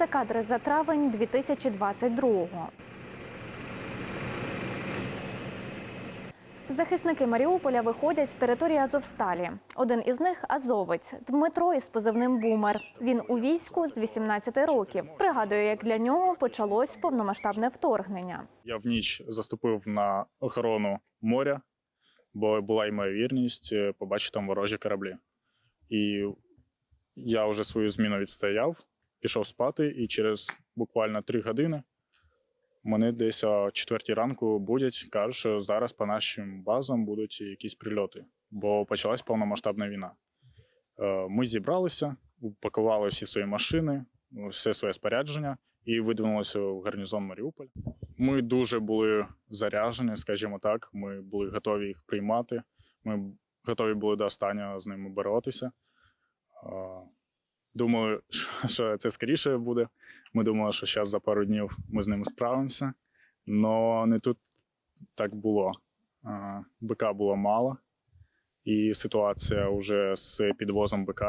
Це кадри за травень 2022-го. Захисники Маріуполя виходять з території Азовсталі. Один із них азовець Дмитро із позивним Бумер. Він у війську з 18 років. Пригадує, як для нього почалось повномасштабне вторгнення. Я в ніч заступив на охорону моря, бо була ймовірність е, побачити там ворожі кораблі. І я вже свою зміну відстояв, пішов спати, і через буквально три години мене десь о четвертій ранку будять, кажуть, що зараз по нашим базам будуть якісь прильоти, бо почалась повномасштабна війна. Е, Ми зібралися, упакували всі свої машини, все своє спорядження і видвинулися в гарнізон Маріуполь. Ми дуже були заряжені, скажімо так. Ми були готові їх приймати. Ми готові були до останнього з ними боротися. А, Думали, що- це скоріше буде. Ми думали, що зараз за пару днів ми з ними справимося. Але не тут так було. БК було мало, і ситуація вже з підвозом БК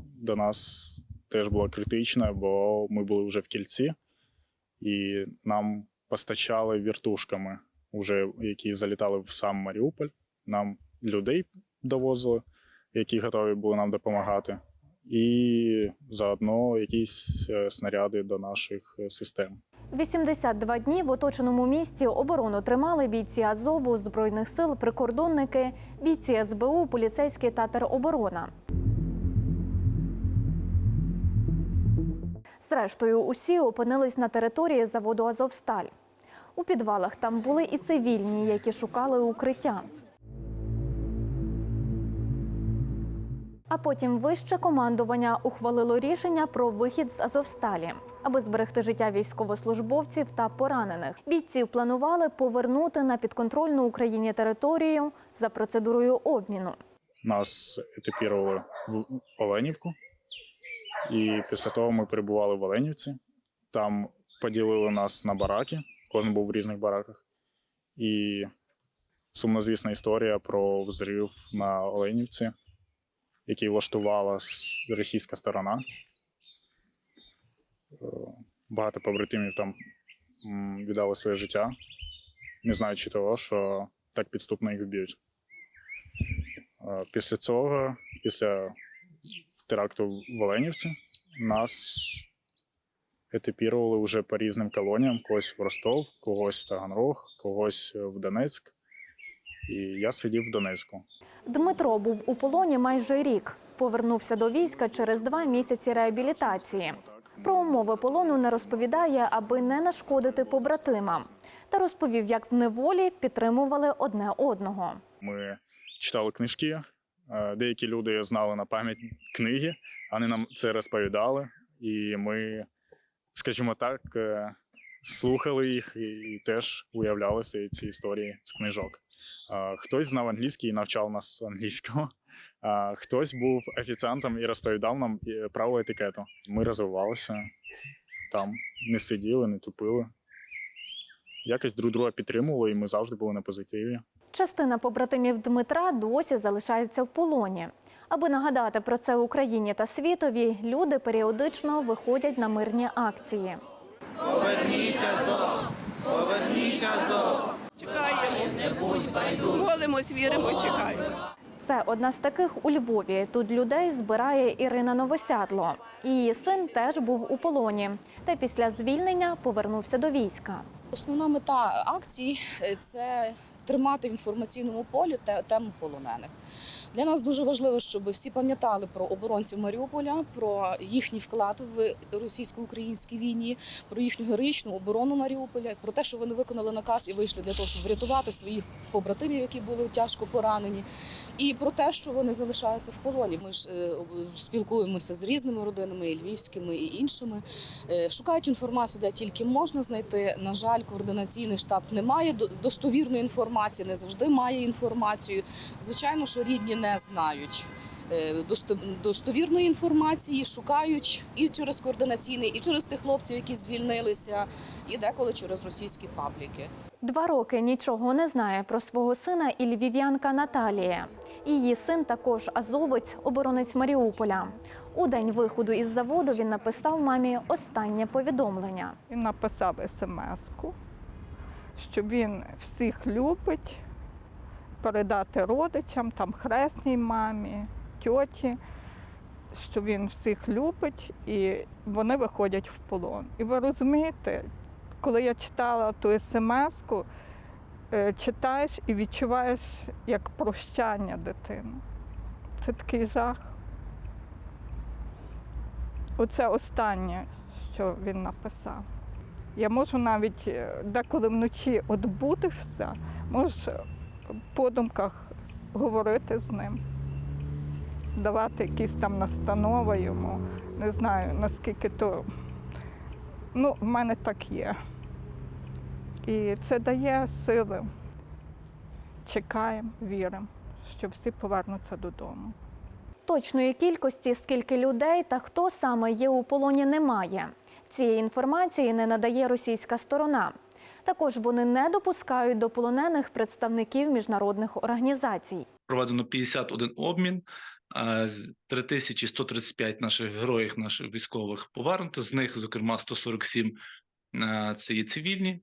до нас теж була критична, бо ми були вже в кільці, і нам постачали віртушками, уже, які залітали в сам Маріуполь. Нам людей довозили, які готові були нам допомагати, і заодно якісь е, снаряди до наших е, систем. 82 дні в оточеному місті оборону тримали бійці Азову, збройних сил, прикордонники, бійці СБУ, поліцейський та тероборона. Зрештою, усі опинились на території заводу Азовсталь. У підвалах там були і цивільні, які шукали укриття. А потім вище командування ухвалило рішення про вихід з Азовсталі, аби зберегти життя військовослужбовців та поранених. Бійців планували повернути на підконтрольну Україні територію за процедурою обміну. Нас етапірували в Оленівку, і після того ми перебували в Оленівці. Там поділили нас на бараки, кожен був в різних бараках. І сумнозвісна історія про взрив на Оленівці, який влаштувала російська сторона. Е, Багато побратимів там віддали своє життя, не знаючи того, що так підступно їх вб'ють. Е, Після цього, після теракту в Оленівці, нас етапірували вже по різним колоніям: когось в Ростов, когось в Таганрог, когось в Донецьк. І я сидів в Донецьку. Дмитро був у полоні майже рік. Повернувся до війська через два місяці реабілітації. Про умови полону не розповідає, аби не нашкодити побратимам. Та розповів, як в неволі підтримували одне одного. Ми читали книжки. е, Деякі люди знали на пам'ять книги, вони нам це розповідали, і ми, скажімо так, е, слухали їх і теж уявляли ці історії з книжок. Хтось знав англійський і навчав нас англійського, а хтось був офіціантом і розповідав нам е, правила етикету. Ми розвивалися там, не сиділи, не тупили. Якось друг друга підтримували, і ми завжди були на позитиві. Частина побратимів Дмитра досі залишається в полоні. Аби нагадати про це Україні та світові, люди періодично виходять на мирні акції. Чекаємо. Не будь. Молимось, віримо, чекаємо. Це одна з таких у Львові. Тут людей збирає Ірина Новосядло. Її син теж був у полоні, та після звільнення повернувся до війська. Основна мета акцій е, це тримати в інформаційному полі тему полонених. Для нас дуже важливо, щоб всі пам'ятали про оборонців Маріуполя, про їхній вклад в російсько-українській війні, про їхню героїчну оборону Маріуполя, про те, що вони виконали наказ і вийшли для того, щоб врятувати своїх побратимів, які були тяжко поранені, і про те, що вони залишаються в полоні. Ми ж е, спілкуємося з різними родинами, і львівськими і іншими. Е, Шукають інформацію, де тільки можна знайти. На жаль, координаційний штаб не має до- достовірної інформації, не завжди має інформацію. Звичайно, що рідні не знають. е, Достовірної інформації шукають і через координаційний, і через тих хлопців, які звільнилися, і деколи через російські пабліки. Два роки нічого не знає про свого сина і львів'янка Наталія. Її син також азовець, оборонець Маріуполя. У день виходу із заводу він написав мамі останнє повідомлення. Він написав смс-ку, що він всіх любить, передати родичам, там хресній мамі, тьоті, що він всіх любить і вони виходять в полон. І ви розумієте, коли я читала ту смс-ку, е, читаєш і відчуваєш як прощання дитини. Це такий жах. Оце останнє, що він написав. Я можу навіть е, деколи вночі от будешся, можеш по думках з- говорити з ним, давати якісь там настанови йому. Не знаю, наскільки то. Ну, в мене так є. І це дає сили. Чекаємо, віримо, що всі повернуться додому. Точної кількості, скільки людей та хто саме є у полоні, немає. Цієї інформації не надає російська сторона. Також вони не допускають до полонених представників міжнародних організацій. проведено 51 обмін. а, з 3135 наших героїв, наших військових повернуто. З них, зокрема, 147 е, це є цивільні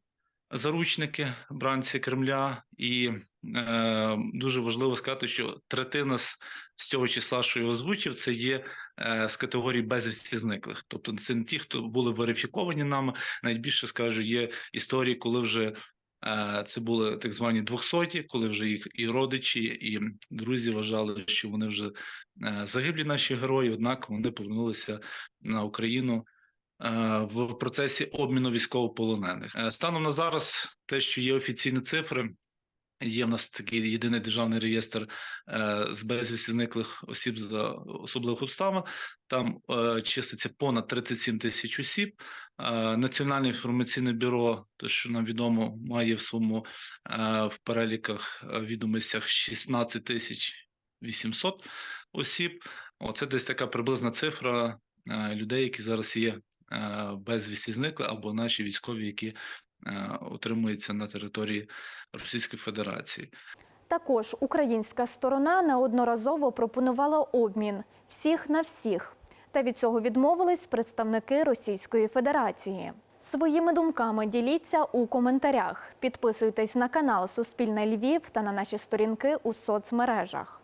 заручники, бранці Кремля. І е, дуже важливо сказати, що третина з, з цього числа, що я озвучив, це є е, з категорії безвісті зниклих. Тобто, це не ті, хто були верифіковані нами. Навіть більше скажу, є історії, коли вже Е, Це були так звані двохсоті, коли вже їх і родичі, і друзі вважали, що вони вже е, загиблі наші герої. Однак вони повернулися на Україну в процесі обміну військовополонених. Е, Станом на зараз, те, що є офіційні цифри. Є в нас такий єдиний державний реєстр е, з безвісті зниклих осіб за особливих обставин. Там е, числиться понад 37 тисяч осіб. Е, Національне інформаційне бюро, те, що нам відомо, має в своєму е, в переліках е, відомостях 16 тисяч 800 осіб. Оце десь така приблизна цифра е, людей, які зараз є е, безвісті зникли, або наші військові, які е, утримуються на території Російської Федерації. Також українська сторона неодноразово пропонувала обмін всіх на всіх. Та від цього відмовились представники Російської Федерації. Своїми думками діліться у коментарях. Підписуйтесь на канал Суспільне Львів та на наші сторінки у соцмережах.